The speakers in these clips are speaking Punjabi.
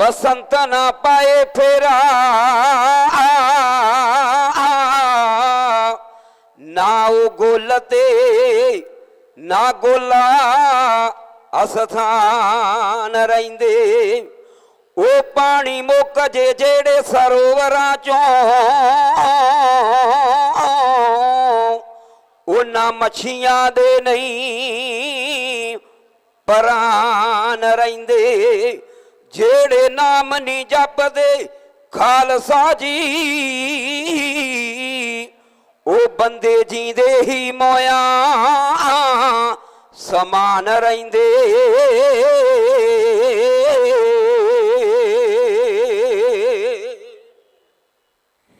ਬਸੰਤ ਨਾ ਪਾਏ ਫੇਰਾ। ਨਾ ਉਹ ਗੋਲ ਤੇ, ਨਾ ਗੋਲਾ ਅਸਥਾਨ ਰਹਿੰਦੇ। ਉਹ ਪਾਣੀ ਮੁੱਕ ਜੇ ਜਿਹੜੇ ਸਰੋਵਰਾਂ ਚੋਂ। ਉਹ ਨਾ ਮੱਛੀਆਂ ਦੇ ਨਹੀਂ ਪਰਾਨ ਰਹਿੰਦੇ। ਜਿਹੜੇ ਨਾਮ ਨਹੀਂ ਜਪਦੇ, ਖਾਲਸਾ ਜੀ, ਉਹ ਬੰਦੇ ਜੀਂਦੇ ਹੀ ਮੋਇਆ, ਸਮਾਨ ਰਹਿੰਦੇ।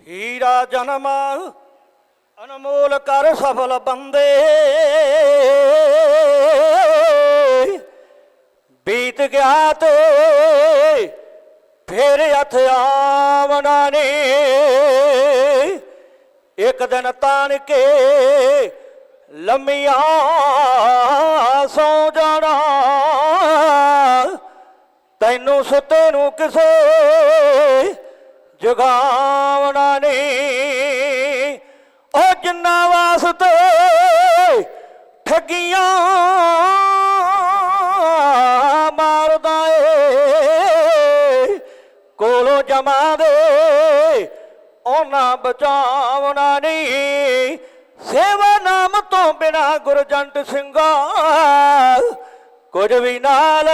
ਹੀਰਾ ਜਨਮ ਅਨਮੋਲ ਕਰ ਸਫਲ ਬੰਦੇ। ਬੀਤ ਗਿਆ ਤੇ ਫੇਰ ਆਵਣਾ ਨੇ। ਇੱਕ ਦਿਨ ਤਾਨ ਕੇ ਲੰਮੀਆਂ ਸੌ ਜਾਣਾ। ਤੈਨੂੰ ਸੁੱਤੇ ਨੂੰ ਕਿਸੇ ਜਗਾਵਣਾ ਨਹੀਂ ਉਹ ਜਿੰਨਾ ਵਾਸਤੇ ਠੱਗੀਆਂ ਕੋਲੋਂ ਜਮਾ ਦੇ, ਉਹਨਾਂ ਬਚਾਵਣਾ ਨਹੀਂ। ਸੇਵਾ ਨਾਮ ਤੋਂ ਬਿਨਾ ਗੁਰਜੰਟ ਸਿੰਘਾ ਕੁਝ ਵੀ ਨਾਲ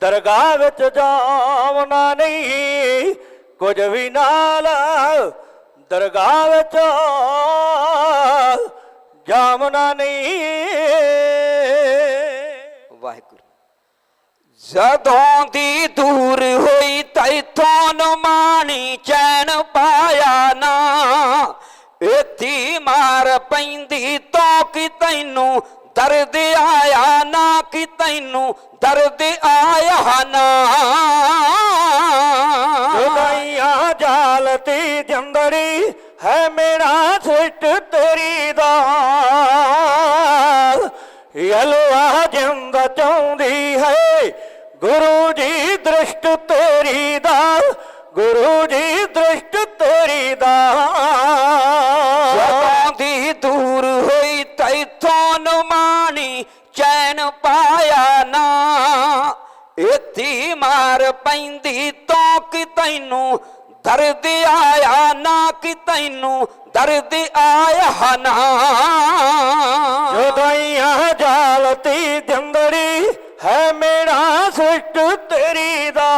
ਦਰਗਾਹ ਵਿੱਚ ਜਾਵਣਾ ਨਹੀਂ। ਕੁਝ ਵੀ ਨਾਲ ਦਰਗਾਹ ਵਿੱਚ ਜਾਵਣਾ ਨਹੀਂ। ਵਾਹਿਗੁਰੂ, ਜਦੋਂ ਦੀ ਦੂਰ ਹੋਈ ਤੈਥੋਂ ਨਮਾਣੀ ਚੈਨ ਪਾਇਆ ਨਾ। ਇਤੀ ਮਾਰ ਪੈਂਦੀ ਤੋਂ ਕਿ ਤੈਨੂੰ ਦਰਦ ਆਇਆ ਨਾ, ਕਿ ਤੈਨੂੰ ਦਰਦ ਆਇਆ ਨਾ। ਜੁਦਾਈਆਂ ਜਾਲਤੀ ਜੰਦੜੀ ਹੈ ਮੇਰਾ ਸਿੱਟ ਤੇਰੀ ਦਾ। ਯਲਵਾ ਜਿੰਦ ਚਾਹੁੰਦੀ ਹੈ ਗੁਰੂ ਜੀ ਦ੍ਰਿਸ਼ ਮਾਰ ਪੈਂਦੀ ਤੋਂ ਕਿ ਤੈਨੂੰ ਦਰਦ ਆਇਆ, ਨਾ ਕਿ ਤੈਨੂੰ ਦਰਦ ਆਇਆ ਨਾ। ਜੁਦਾਈਆਂ ਜਾਲਤੀ ਜੰਦੜੀ ਹੈ ਮੇਰਾ ਸਿੱਟ ਤੇਰੀ ਦਾ।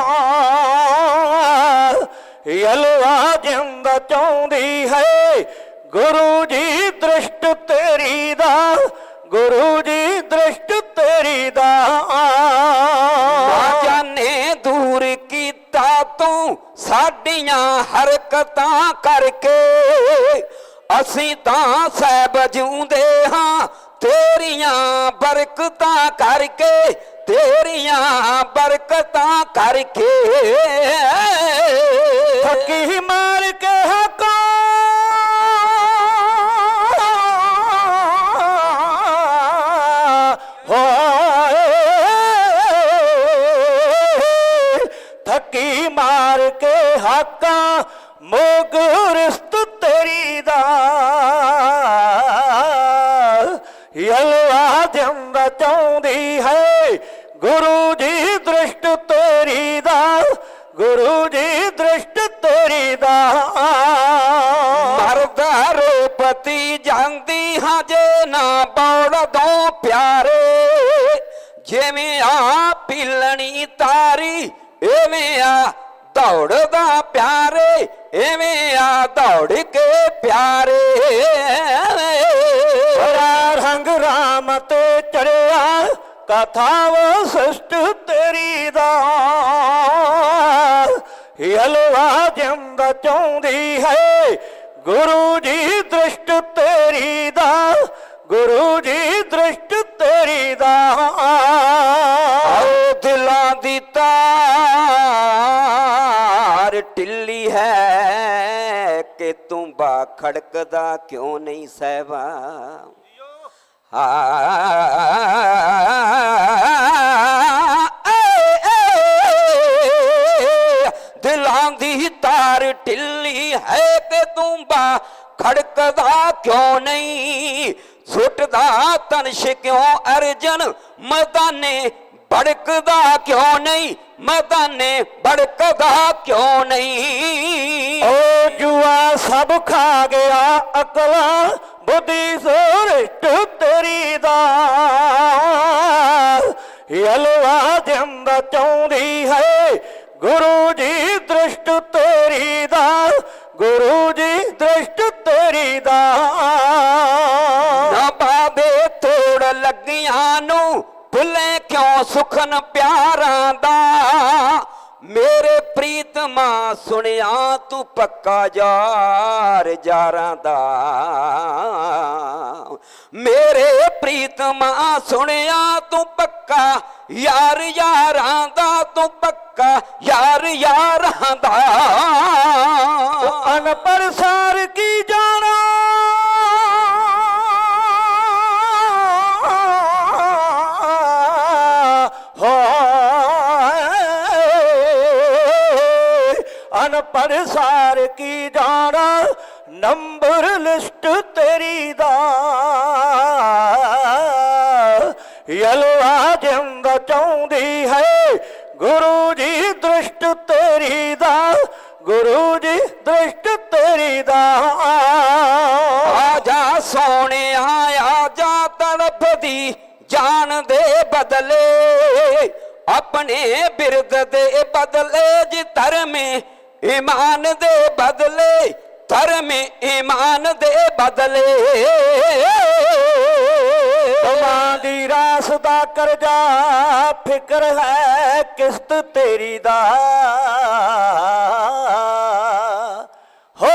ਯਲਵਾ ਜਿੰਦ ਚਾਹੁੰਦੀ ਹੈ ਗੁਰੂ ਜੀ ਦ੍ਰਿਸ਼ਟ ਤੇਰੀ ਦਾ, ਗੁਰੂ ਜੀ ਦ੍ਰਿਸ਼ਟ ਤੇਰੀ ਦਾ। ਤੂੰ ਸਾਡੀਆਂ ਹਰਕਤਾਂ ਕਰਕੇ ਅਸੀਂ ਤਾਂ ਸਹਿਬ ਜਿਉਂਦੇ ਹਾਂ, ਤੇਰੀਆਂ ਬਰਕਤਾਂ ਕਰਕੇ, ਤੇਰੀਆਂ ਬਰਕਤਾਂ ਕਰਕੇ। ਥੱਕੀ ਮਾਰ ਕੇ ਹਕਾ ਹਾਕਾਂ ਮੋਗ ਰਿਸ਼ਤ ਤੇਰੀ ਦਾ ਯਲਵਾ ਜੰਦ ਚਾਹੁੰਦੀ ਹੈ ਗੁਰੂ ਜੀ ਦ੍ਰਿਸ਼ਟ ਤੇਰੀ ਦਾ ਗੁਰੂ ਜੀ ਦ੍ਰਿਸ਼ਟ ਤੇਰੀ ਦਾ ਮਰਦਾ ਰੂਪਤੀ ਜਾਂਦੀ ਹਾਂ ਜੇ ਨਾ ਬੌੜਦੋਂ ਪਿਆਰੇ ਜਿਵੇਂ ਆ ਪਿਲਣੀ ਤਾਰੀ ਐਵੇਂ ਆ ਦੌੜਦਾ ਪਿਆਰੇ ਐਵੇਂ ਆ ਦੌੜ ਕੇ ਪਿਆਰੇ ਬੜਾ ਰੰਗ ਰਾਮ ਤੇ ਚੜਿਆ ਕਥਾ ਵਸਿਸ਼ਟ ਤੇਰੀ ਦਾ ਹਲਵਾ ਜਿੰਦ ਚਾਹੁੰਦੀ ਹੈ ਗੁਰੂ ਜੀ ਦ੍ਰਿਸ਼ਟ ਤੇਰੀ ਦਾ ਗੁਰੂ ਜੀ ਖੜਕਦਾ ਕਿਉਂ ਨਹੀਂ ਸਹਿਬਾ? ਆ ਦੀ ਤਾਰ ਢਿੱਲੀ ਹੈ ਤੇ ਤੂੰ ਬਾ ਖੜਕਦਾ ਕਿਉਂ ਨਹੀਂ? ਸੁੱਟਦਾ ਤਨਸ਼ ਕਿਉਂ ਅਰਜਨ? ਮਦਾਨੇ ਭੜਕਦਾ ਕਿਉਂ ਨਹੀਂ? ਮਦਾਨੇ ਭੜਕਦਾ ਕਿਉਂ ਨਹੀਂ? ਓ ਜੁਆ, ਸਭ ਖਾ ਗਿਆ ਅਕਲਾਂ, ਬੁੱਧੀ ਸੋਰਟ ਤੇਰੀ ਦਾ। ਯਲਵਾ ਜੰਦ ਚਾਹੁੰਦੀ ਹੈ, ਗੁਰੂ ਜੀ ਦ੍ਰਿਸ਼ਟ ਤੇਰੀ ਦਾ। ਗੁਰੂ ਸੁਣਿਆ ਤੂੰ ਪੱਕਾ ਯਾਰ ਯਾਰਾਂ ਦਾ। ਮੇਰੇ ਪ੍ਰੀਤਮਾ ਸੁਣਿਆ ਤੂੰ ਪੱਕਾ ਯਾਰ ਯਾਰਾਂ ਦਾ, ਤੂੰ ਪੱਕਾ ਯਾਰ ਯਾਰਾਂ ਦਾ। ਅਨਪੜ ਸਾਰ ਕੀ ਜਾਣਾ? ਨੰਬਰ ਲਿਸਟ ਤੇਰੀ ਦਾ। ਯਲਵਾ ਜਿੰਦ ਚਾਹੁੰਦੀ ਹੈ, ਗੁਰੂ ਜੀ ਦ੍ਰਿਸ਼ਟ ਤੇਰੀ ਦਾ। ਗੁਰੂ ਜੀ ਦ੍ਰਿਸ਼ਟ ਤੇਰੀ ਦਾ। ਆ ਜਾ ਸੋਹਣਿਆ ਆ ਜਾ ਤੜਪਦੀ ਜਾਨ ਦੇ ਬਦਲੇ। ਆਪਣੇ ਬਿਰਦ ਦੇ ਬਦਲੇ ਜੀ ਧਰਮੇ ਈਮਾਨ ਦੇ ਬਦਲੇ, ਧਰਮ ਈਮਾਨ ਦੇ ਬਦਲੇ। ਮਾਂ ਦੀ ਰਾਸ ਦਾ ਕਰਜ਼ਾ, ਫਿਕਰ ਹੈ ਕਿਸ਼ਤ ਤੇਰੀ ਦਾ। ਹੋ,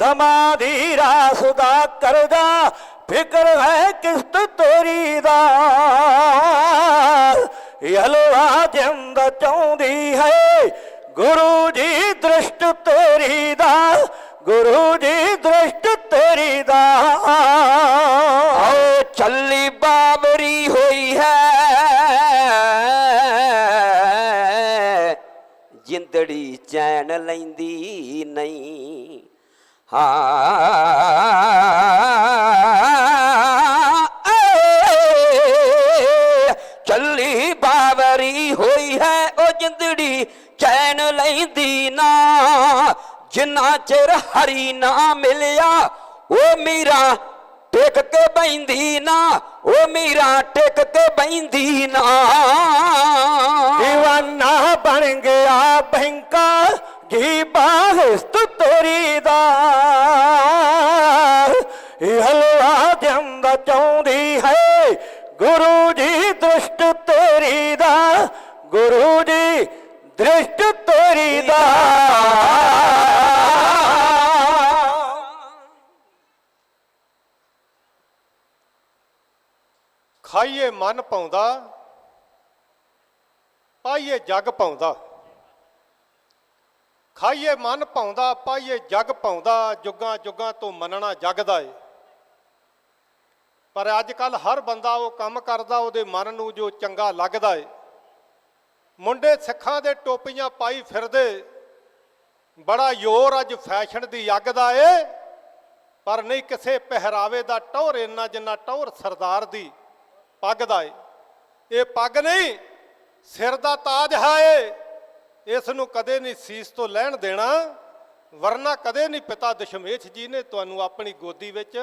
ਦਮਾ ਦੀ ਰਾਸ ਦਾ ਕਰਜ਼ਾ, ਫਿਕਰ ਹੈ ਕਿਸ਼ਤ ਤੇਰੀ ਦਾ। ਯਲਵਾ ਜਿੰਦ ਚਾਹੁੰਦੀ ਹੈ। ਗੁਰੂ ਜੀ ਦ੍ਰਿਸ਼ਟ ਤੇਰੀ ਦਾ, ਗੁਰੂ ਜੀ ਦ੍ਰਿਸ਼ਟ ਤੇਰੀ ਦਾ। ਆਓ ਚੱਲੀ ਬਾਬਰੀ ਹੋਈ ਹੈ। ਜਿੰਦੜੀ ਚੈਨ ਲੈਂਦੀ ਨਹੀਂ। ਹਾਂ ਜਿੰਦੜੀ ਚੈਨ ਲੈਂਦੀ ਨਾ। ਜਿੰਨਾ ਚਿਰ ਹਰੀ ਨਾ ਮਿਲਿਆ, ਉਹ ਮੀਰਾ ਟਿਕ ਕੇ ਬੈਂਦੀ ਨਾ। ਉਹ ਮੀਰਾ ਟਿਕ ਕੇ ਬੈਂਦੀ ਨਾ। دیਵਾਨਾ ਬਣ ਗਿਆ ਬੈਂਕਾ ਜੀ ਬਾਹਸਤ ਤੇਰੀ ਦਾ। ਇਹ ਹਲਵਾ ਜੰਦ ਚਾਹੁੰਦੀ ਹੈ, ਗੁਰੂ ਜੀ ਦ੍ਰਿਸ਼ਟ ਤੇਰੀ ਦਾ। ਗੁਰੂ ਜੀ ਦ੍ਰਿਸ਼ਟ ਤੇਰੀ ਦਾ। ਖਾਈਏ ਮਨ ਪਾਉਂਦਾ ਪਾਈਏ ਜਗ ਪਾਉਂਦਾ ਖਾਈਏ ਮਨ ਪਾਉਂਦਾ ਪਾਈਏ ਜਗ ਪਾਉਂਦਾ ਜੁਗਾਂ ਜੁਗਾਂ ਤੋਂ ਮੰਨਣਾ ਜਗਦਾ ਏ। ਪਰ ਅੱਜ ਕੱਲ ਹਰ ਬੰਦਾ ਉਹ ਕੰਮ ਕਰਦਾ, ਉਹਦੇ ਮਨ ਨੂੰ ਜੋ ਚੰਗਾ ਲੱਗਦਾ ਏ। ਮੁੰਡੇ ਸਿੱਖਾਂ ਦੇ ਟੋਪੀਆਂ ਪਾਈ ਫਿਰਦੇ। ਬੜਾ ਜ਼ੋਰ ਅੱਜ ਫੈਸ਼ਨ ਦੀ ਅੱਗ ਦਾ ਏ। ਪਰ ਨਹੀਂ ਕਿਸੇ ਪਹਿਰਾਵੇ ਦਾ ਟੌਰ ਇੰਨਾ ਜਿੰਨਾ ਟੌਰ ਸਰਦਾਰ ਦੀ ਪੱਗ ਦਾ ਏ। ਇਹ ਪੱਗ ਨਹੀਂ, ਸਿਰ ਦਾ ਤਾਜ ਹੈ ਏ। ਇਸ ਨੂੰ ਕਦੇ ਨਹੀਂ ਸੀਸ ਤੋਂ ਲੈਣ ਦੇਣਾ, ਵਰਨਾ ਕਦੇ ਨਹੀਂ ਪਿਤਾ ਦਸ਼ਮੇਸ਼ ਜੀ ਨੇ ਤੁਹਾਨੂੰ ਆਪਣੀ ਗੋਦੀ ਵਿੱਚ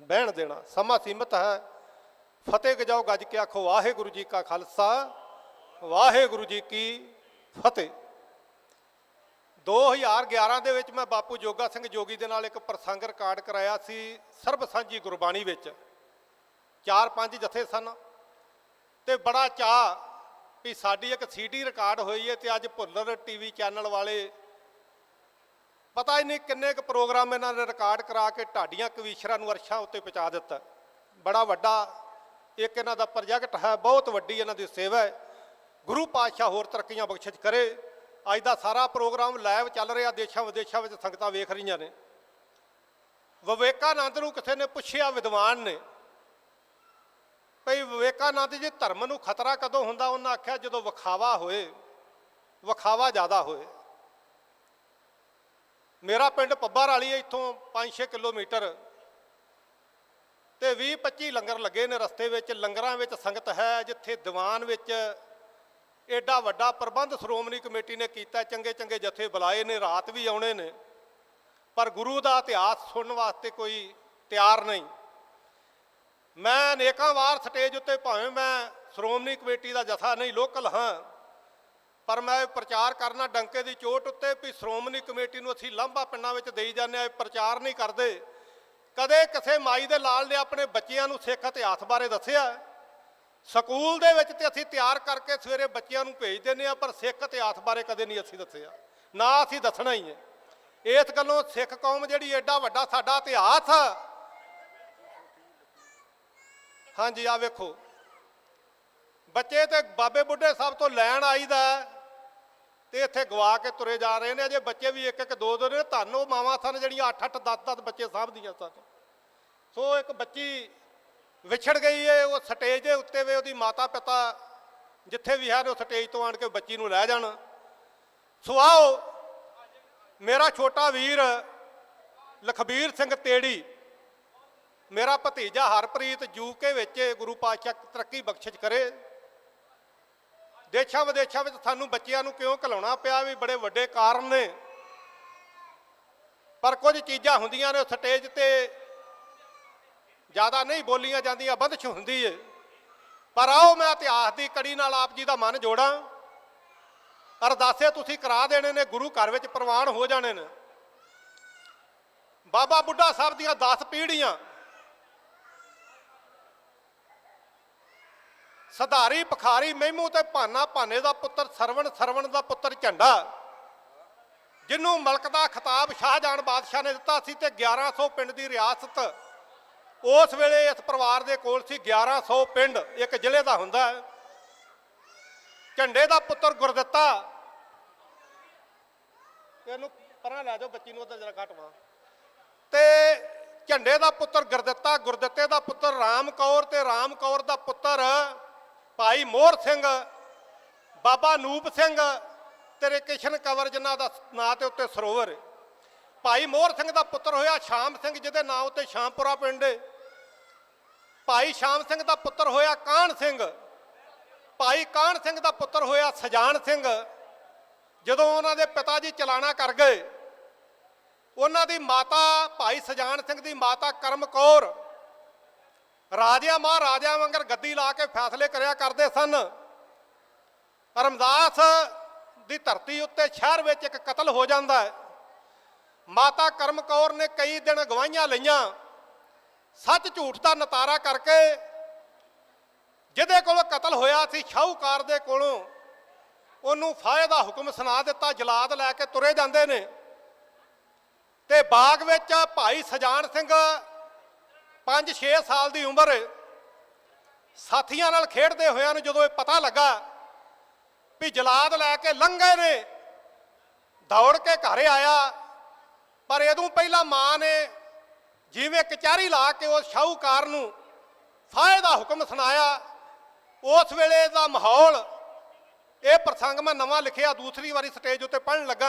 ਬਹਿਣ ਦੇਣਾ। ਸਮਾਂ ਸੀਮਤ ਹੈ। ਫਤਿਹ ਗਜਾਓ ਗੱਜ ਕੇ ਆਖੋ, ਵਾਹਿਗੁਰੂ ਜੀ ਕਾ ਖਾਲਸਾ। ਵਾਹਿਗੁਰੂ ਜੀ ਕੀ ਫਤਿਹ। 2011 ਦੇ ਵਿੱਚ ਮੈਂ ਬਾਪੂ ਜੋਗਾ ਸਿੰਘ ਜੋਗੀ ਦੇ ਨਾਲ ਇੱਕ ਪ੍ਰਸੰਗ ਰਿਕਾਰਡ ਕਰਾਇਆ ਸੀ ਸਰਬ ਸਾਂਝੀ ਗੁਰਬਾਣੀ ਵਿੱਚ। ਚਾਰ ਪੰਜ ਜਥੇ ਸਨ ਤੇ ਬੜਾ ਚਾਹ ਵੀ ਸਾਡੀ ਇੱਕ ਸੀਡੀ ਰਿਕਾਰਡ ਹੋਈ ਹੈ ਤੇ ਅੱਜ ਭੁੱਲਰ ਟੀਵੀ ਚੈਨਲ ਵਾਲੇ ਪਤਾ ਹੀ ਨਹੀਂ ਕਿੰਨੇ ਕੁ ਪ੍ਰੋਗਰਾਮ ਇਹਨਾਂ ਨੇ ਰਿਕਾਰਡ ਕਰਾ ਕੇ ਢਾਡੀਆਂ ਕਵੀਸ਼ਰਾਂ ਨੂੰ ਅਰਸ਼ਾਂ ਉੱਤੇ ਪਹੁੰਚਾ ਦਿੱਤਾ। ਬੜਾ ਵੱਡਾ ਇੱਕ ਇਹਨਾਂ ਦਾ ਪ੍ਰੋਜੈਕਟ ਹੈ, ਬਹੁਤ ਵੱਡੀ ਇਹਨਾਂ ਦੀ ਸੇਵਾ ਹੈ। ਗੁਰੂ ਪਾਤਸ਼ਾਹ ਹੋਰ ਤਰੱਕੀਆਂ ਬਖਸ਼ਿਸ਼ ਕਰੇ। ਅੱਜ ਦਾ ਸਾਰਾ ਪ੍ਰੋਗਰਾਮ ਲਾਈਵ ਚੱਲ ਰਿਹਾ, ਦੇਸ਼ਾਂ ਵਿਦੇਸ਼ਾਂ ਵਿੱਚ ਸੰਗਤਾਂ ਵੇਖ ਰਹੀਆਂ ਨੇ। ਵਿਵੇਕਾਨੰਦ ਨੂੰ ਕਿਸੇ ਨੇ ਪੁੱਛਿਆ, ਵਿਦਵਾਨ ਨੇ, ਭਈ ਵਿਵੇਕਾਨੰਦ ਜੀ ਧਰਮ ਨੂੰ ਖਤਰਾ ਕਦੋਂ ਹੁੰਦਾ? ਉਹਨਾਂ ਆਖਿਆ, ਜਦੋਂ ਵਿਖਾਵਾ ਹੋਏ, ਵਿਖਾਵਾ ਜ਼ਿਆਦਾ ਹੋਏ। ਮੇਰਾ ਪਿੰਡ ਪੱਬਰ ਵਾਲੀ ਹੈ, ਇੱਥੋਂ 5-6 ਕਿਲੋਮੀਟਰ। ਤੇ 20-25 ਲੰਗਰ ਲੱਗੇ ਨੇ ਰਸਤੇ ਵਿੱਚ, ਲੰਗਰਾਂ ਵਿੱਚ ਸੰਗਤ ਹੈ, ਜਿੱਥੇ ਦੀਵਾਨ ਵਿੱਚ ਐਡਾ ਵੱਡਾ ਪ੍ਰਬੰਧ ਸ਼੍ਰੋਮਣੀ ਕਮੇਟੀ ਨੇ ਕੀਤਾ, ਚੰਗੇ ਚੰਗੇ ਜਥੇ ਬੁਲਾਏ ਨੇ, ਰਾਤ ਵੀ ਆਉਣੇ ਨੇ। ਪਰ ਗੁਰੂ ਦਾ ਇਤਿਹਾਸ ਸੁਣਨ ਵਾਸਤੇ ਕੋਈ ਤਿਆਰ ਨਹੀਂ। ਮੈਂ ਅਨੇਕਾਂ ਵਾਰ ਸਟੇਜ ਉੱਤੇ ਭਾਵੇਂ ਮੈਂ ਸ਼੍ਰੋਮਣੀ ਕਮੇਟੀ ਦਾ ਜਥਾ ਨਹੀਂ, ਲੋਕਲ ਹਾਂ, ਪਰ ਮੈਂ ਪ੍ਰਚਾਰ ਕਰਨਾ ਡੰਕੇ ਦੀ ਚੋਟ ਉੱਤੇ ਵੀ ਸ਼੍ਰੋਮਣੀ ਕਮੇਟੀ ਨੂੰ ਅਸੀਂ ਲਾਂਭਾ ਪਿੰਡਾਂ ਵਿੱਚ ਦੇਈ ਜਾਂਦੇ ਆ ਇਹ ਪ੍ਰਚਾਰ ਨਹੀਂ ਕਰਦੇ। ਕਦੇ ਕਿਸੇ ਮਾਈ ਦੇ ਲਾਲ ਨੇ ਆਪਣੇ ਬੱਚਿਆਂ ਨੂੰ ਸਿੱਖ ਇਤਿਹਾਸ ਬਾਰੇ ਦੱਸਿਆ ਸਕੂਲ ਦੇ ਵਿੱਚ ਤੇ ਅਸੀਂ ਤਿਆਰ ਕਰਕੇ ਸਵੇਰੇ ਬੱਚਿਆਂ ਨੂੰ ਭੇਜ ਦਿੰਦੇ ਆ ਪਰ ਸਿੱਖ ਇਤਿਹਾਸ ਬਾਰੇ ਕਦੇ ਨਹੀਂ ਅਸੀਂ ਦੱਸਿਆ। ਨਾ ਅਸੀਂ ਦੱਸਣਾ ਹੀ ਹੈ। ਇਸ ਗੱਲੋਂ ਸਿੱਖ ਕੌਮ ਜਿਹੜੀ ਐਡਾ ਵੱਡਾ ਸਾਡਾ ਇਤਿਹਾਸ ਆ। ਹਾਂਜੀ ਆ ਵੇਖੋ। ਬੱਚੇ ਤੇ ਬਾਬੇ ਬੁੱਢੇ ਸਾਹਿਬ ਤੋਂ ਲੈਣ ਆਈਦਾ ਹੈ ਤੇ ਇੱਥੇ ਗਵਾ ਕੇ ਤੁਰੇ ਜਾ ਰਹੇ ਨੇ। ਅਜੇ ਬੱਚੇ ਵੀ ਇੱਕ ਇੱਕ ਦੋ ਦੋ ਨੇ, ਧੰਨ ਉਹ ਮਾਵਾਂ ਸਨ ਜਿਹੜੀਆਂ 8 8 10 10 ਬੱਚੇ ਸਾਂਭਦੀਆਂ ਸਨ। ਸੋ ਇੱਕ ਬੱਚੀ ਵਿਛੜ ਗਈ ਏ, ਉਹ ਸਟੇਜ ਦੇ ਉੱਤੇ ਵੇ ਉਹਦੀ ਮਾਤਾ ਪਿਤਾ ਜਿੱਥੇ ਵੀ ਹਨ ਉਹ ਸਟੇਜ ਤੋਂ ਆਣ ਕੇ ਬੱਚੀ ਨੂੰ ਲੈ ਜਾਣ। ਸੋ ਆਓ, ਮੇਰਾ ਛੋਟਾ ਵੀਰ ਲਖਬੀਰ ਸਿੰਘ ਤੇੜੀ, ਮੇਰਾ ਭਤੀਜਾ ਹਰਪ੍ਰੀਤ ਯੂਕੇ ਵਿੱਚ ਗੁਰੂ ਪਾਤਸ਼ਾਹ ਤਰੱਕੀ ਬਖਸ਼ਿਸ਼ ਕਰੇ। ਦੇਸ਼ਾਂ ਵਿਦੇਸ਼ਾਂ ਵਿੱਚ ਸਾਨੂੰ ਬੱਚਿਆਂ ਨੂੰ ਕਿਉਂ ਘਲਾਉਣਾ ਪਿਆ ਵੀ ਬੜੇ ਵੱਡੇ ਕਾਰਨ ਨੇ। ਪਰ ਕੁਝ ਚੀਜ਼ਾਂ ਹੁੰਦੀਆਂ ਨੇ ਸਟੇਜ ਤੇ ਜ਼ਿਆਦਾ ਨਹੀਂ ਬੋਲੀਆਂ ਜਾਂਦੀਆਂ ਬੰਦਸ਼ ਹੁੰਦੀ ਏ। ਪਰ ਆਓ ਮੈਂ ਇਤਿਹਾਸ ਦੀ ਕੜੀ ਨਾਲ ਆਪ ਜੀ ਦਾ ਮਨ ਜੋੜਾਂ। ਅਰਦਾਸੇ ਤੁਸੀਂ ਕਰਾ ਦੇਣੇ ਨੇ, ਗੁਰੂ ਘਰ ਵਿੱਚ ਪ੍ਰਵਾਨ ਹੋ ਜਾਣੇ ਨੇ। ਬਾਬਾ ਬੁੱਢਾ ਸਾਹਿਬ ਦੀਆਂ 10 ਪੀੜ੍ਹੀਆਂ। ਸਧਾਰੀ ਪਖਾਰੀ ਮਹਿਮੂ ਤੇ ਭਾਨਾ ਭਾਨੇ ਦਾ ਪੁੱਤਰ, ਸਰਵਣ ਸਰਵਣ ਦਾ ਪੁੱਤਰ ਝੰਡਾ। ਜਿਹਨੂੰ ਮਲਕ ਦਾ ਖਿਤਾਬ ਸ਼ਾਹਜਹਾਨ ਬਾਦਸ਼ਾਹ ਨੇ ਦਿੱਤਾ ਸੀ ਤੇ 1100 ਪਿੰਡ ਦੀ ਰਿਆਸਤ ਉਸ ਵੇਲੇ ਇਸ ਪਰਿਵਾਰ ਦੇ ਕੋਲ ਸੀ 1100 ਪਿੰਡ, ਇੱਕ ਜ਼ਿਲ੍ਹੇ ਦਾ ਹੁੰਦਾ ਹੈ। ਝੰਡੇ ਦਾ ਪੁੱਤਰ ਗੁਰਦਿੱਤਾ। ਇਹਨੂੰ ਪਰਾਂ ਲੈ ਜਾਓ, ਬੱਚੀ ਨੂੰ ਉਧਰ ਜਰਾ ਘਟਵਾ ਤੇ ਝੰਡੇ ਦਾ ਪੁੱਤਰ ਗੁਰਦਿੱਤਾ, ਗੁਰਦਿੱਤੇ ਦਾ ਪੁੱਤਰ ਰਾਮ ਕੌਰ ਤੇ ਰਾਮ ਕੌਰ ਦਾ ਪੁੱਤਰ ਭਾਈ ਮੋਹਰ ਸਿੰਘ, ਬਾਬਾ ਨੂਪ ਸਿੰਘ ਤੇਰੇ ਕਿਸ਼ਨ ਕਵਰ ਜਿਨ੍ਹਾਂ ਦਾ ਨਾਂ ਤੇ ਉੱਤੇ ਸਰੋਵਰ। ਹੈ। ਭਾਈ ਮੋਹਰ ਸਿੰਘ ਦਾ ਪੁੱਤਰ ਹੋਇਆ ਸ਼ਾਮ ਸਿੰਘ, ਜਿਹਦੇ ਨਾਂ ਉੱਤੇ ਸ਼ਾਮਪੁਰਾ ਪਿੰਡ ਹੈ ਭਾਈ ਸ਼ਾਮ ਸਿੰਘ ਦਾ ਪੁੱਤਰ ਹੋਇਆ ਕਾਹਨ ਸਿੰਘ? ਭਾਈ ਕਾਹਨ ਸਿੰਘ ਦਾ ਪੁੱਤਰ ਹੋਇਆ ਸਜਾਨ ਸਿੰਘ। ਜਦੋਂ ਉਹਨਾਂ ਦੇ ਪਿਤਾ ਜੀ ਚਲਾਣਾ ਕਰ ਗਏ, ਉਹਨਾਂ ਦੀ ਮਾਤਾ ਭਾਈ ਸਜਾਨ ਸਿੰਘ ਦੀ ਮਾਤਾ ਕਰਮ ਕੌਰ, ਰਾਜਿਆਂ ਮਹਾਰਾਜਿਆਂ ਵਾਂਗਰ ਗੱਦੀ ਲਾ ਕੇ ਫੈਸਲੇ ਕਰਿਆ ਕਰਦੇ ਸਨ। ਰਮਦਾਸ ਦੀ ਧਰਤੀ ਉੱਤੇ ਸ਼ਹਿਰ ਵਿੱਚ ਇੱਕ ਕਤਲ ਹੋ ਜਾਂਦਾ ਹੈ। ਮਾਤਾ ਕਰਮ ਕੌਰ ਨੇ ਕਈ ਦਿਨ ਗਵਾਹੀਆਂ ਲਈਆਂ। ਸੱਚ ਝੂਠ ਦਾ ਨਤਾਰਾ ਕਰਕੇ ਜਿਹਦੇ ਕੋਲੋਂ ਕਤਲ ਹੋਇਆ ਸੀ, ਸ਼ਾਹੂਕਾਰ ਦੇ ਕੋਲੋਂ, ਉਹਨੂੰ ਫਾਇਦਾ ਦਾ ਹੁਕਮ ਸੁਣਾ ਦਿੱਤਾ, ਜਲਾਦ ਲੈ ਕੇ ਤੁਰੇ ਜਾਂਦੇ ਨੇ। ਤੇ ਬਾਗ ਵਿੱਚ ਭਾਈ ਸਜਾਨ ਸਿੰਘ 5-6 ਸਾਲ ਦੀ ਉਮਰ, ਸਾਥੀਆਂ ਨਾਲ ਖੇਡਦੇ ਹੋਇਆਂ ਨੂੰ ਜਦੋਂ ਇਹ ਪਤਾ ਲੱਗਾ ਵੀ ਜਲਾਦ ਲੈ ਕੇ ਲੰਘੇ ਨੇ, ਦੌੜ ਕੇ ਘਰੇ ਆਇਆ, ਪਰ ਇਹਦੋਂ ਪਹਿਲਾਂ ਮਾਂ ਨੇ ਜਿਵੇਂ ਕਚਹਿਰੀ ਲਾ ਕੇ ਉਸ ਸ਼ਾਹੂਕਾਰ ਨੂੰ ਫਾਇਦਾ ਦਾ ਹੁਕਮ ਸੁਣਾਇਆ, ਉਸ ਵੇਲੇ ਦਾ ਮਾਹੌਲ, ਇਹ ਪ੍ਰਸੰਗ ਮੈਂ ਨਵਾਂ ਲਿਖਿਆ, ਦੂਸਰੀ ਵਾਰੀ ਸਟੇਜ ਉੱਤੇ ਪੜ੍ਹਨ ਲੱਗਾ।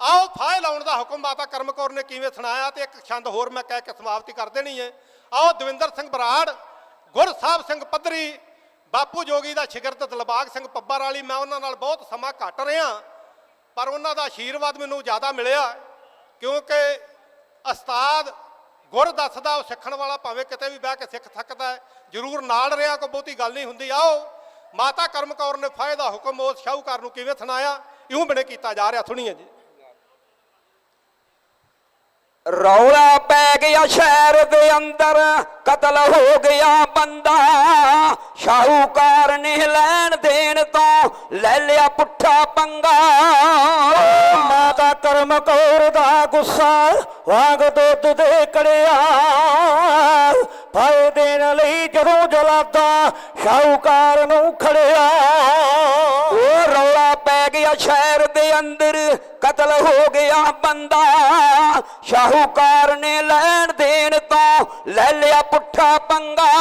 ਆਓ ਫਾਇ ਲਾਉਣ ਦਾ ਹੁਕਮ ਮਾਤਾ ਕਰਮ ਕੌਰ ਨੇ ਕਿਵੇਂ ਸੁਣਾਇਆ ਤੇ ਇੱਕ ਛੰਦ ਹੋਰ ਮੈਂ ਕਹਿ ਕੇ ਸਮਾਪਤੀ ਕਰ ਦੇਣੀ ਹੈ। ਆਓ ਦਵਿੰਦਰ ਸਿੰਘ ਬਰਾੜ, ਗੁਰ ਸਾਹਿਬ ਸਿੰਘ ਪੱਧਰੀ, ਬਾਪੂ ਜੋਗੀ ਦਾ ਸ਼ਿਗਰਦ ਦਿਲਬਾਗ ਸਿੰਘ ਪੱਬਰ ਵਾਲੀ, ਮੈਂ ਉਹਨਾਂ ਨਾਲ ਬਹੁਤ ਸਮਾਂ ਘੱਟ ਰਿਹਾ, ਪਰ ਉਹਨਾਂ ਦਾ ਆਸ਼ੀਰਵਾਦ ਮੈਨੂੰ ਜ਼ਿਆਦਾ ਮਿਲਿਆ, ਕਿਉਂਕਿ ਉਸਤਾਦ ਗੁਰ ਦੱਸਦਾ ਉਹ ਸਿੱਖਣ ਵਾਲਾ ਭਾਵੇਂ ਕਿਤੇ ਵੀ ਬਹਿ ਕੇ ਸਿੱਖ ਸਕਦਾ ਹੈ। ਜ਼ਰੂਰ ਨਾਲ ਰਿਹਾ, ਕੋਈ ਬਹੁਤੀ ਗੱਲ ਨਹੀਂ ਹੁੰਦੀ। ਆਓ, ਮਾਤਾ ਕਰਮ ਕੌਰ ਨੇ ਫਾਇਦਾ, ਹੁਕਮ ਉਸ ਸ਼ਾਹੂਕਾਰ ਨੂੰ ਕਿਵੇਂ ਸੁਣਾਇਆ? ਇਉਂ ਬਣੇ ਕੀਤਾ ਜਾ ਰਿਹਾ, ਸੁਣੀਏ ਜੀ। ਰੌਲਾ ਪੈ ਗਿਆ ਸ਼ਹਿਰ ਦੇ ਅੰਦਰ ਕਤਲ ਹੋ ਗਿਆ ਬੰਦਾ। ਸ਼ਾਹੂਕਾਰ ਨੇ ਲੈਣ ਦੇਣ ਤੋਂ ਲੈ ਲਿਆ ਪੁੱਠਾ ਪੰਗਾ। ਮਾਤਾ ਕਰਮ ਕੌਰ ਦਾ ਗੁੱਸਾ ਵਾਂਗ ਦੁੱਧ ਦੇ ਕੜਿਆ। ਫਾਇ ਦੇਣ ਲਈ ਜਦੋਂ ਜਲਾਦਾ ਸ਼ਾਹੂਕਾਰ ਨੂੰ ਖੜਿਆ। ਉਹ ਰੌਲਾ ਪੈ ਗਿਆ ਸ਼ਹਿਰ ਅੰਦਰ ਕਤਲ ਹੋ ਗਿਆ ਬੰਦਾ। ਸ਼ਾਹੂਕਾਰ ਨੇ ਲੈਣ ਦੇਣ ਤੋਂ ਲੈ ਲਿਆ ਪੁੱਠਾ ਪੰਗਾ।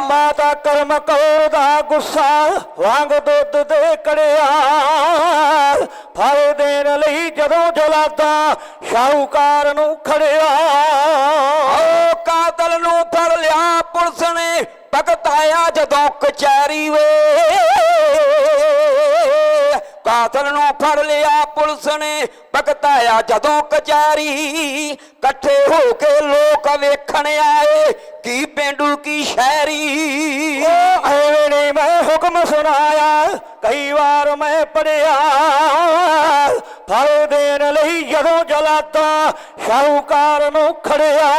ਮਾਤਾ ਕਰਮ ਕੌਰ ਦਾ ਗੁੱਸਾ ਵਾਂਗ ਦੁੱਧ ਦੇ ਕੜਿਆ। ਫਲ ਦੇਣ ਲਈ ਜਦੋਂ ਜਲਾਦਾ ਸ਼ਾਹੂਕਾਰ ਨੂੰ ਖੜਿਆ। ਓ ਕਾਤਲ ਨੂੰ ਫੜ ਲਿਆ ਪੁਲਿਸ ਨੇ। ਭਗਤਾਇਆ ਜਦੋਂ ਕਚਹਿਰੀ ਵੇ। ਕਾਤਲ ਨੂੰ ਫੜ ਲਿਆ ਪੁਲਿਸ ਨੇ। ਭਗਤਾਇਆ ਜਦੋਂ ਕਚਹਿਰੀ ਇਕੱਠੇ ਹੋ ਕੇ ਲੋਕ ਵੇਖਣ ਆਏ ਕੀ ਪਿੰਡੂ ਕੀ ਸ਼ਹਿਰੀ। ਉਹ ਐਵੇਂ ਨਹੀਂ ਮੈਂ ਹੁਕਮ ਸੁਣਾਇਆ ਕਈ ਵਾਰ ਮੈਂ ਪੜਿਆ ਫਲ ਦੇਣ ਲਈ ਜਦੋਂ ਜਲਾਦਾ ਸ਼ਾਹੂਕਾਰ ਨੂੰ ਖੜਿਆ।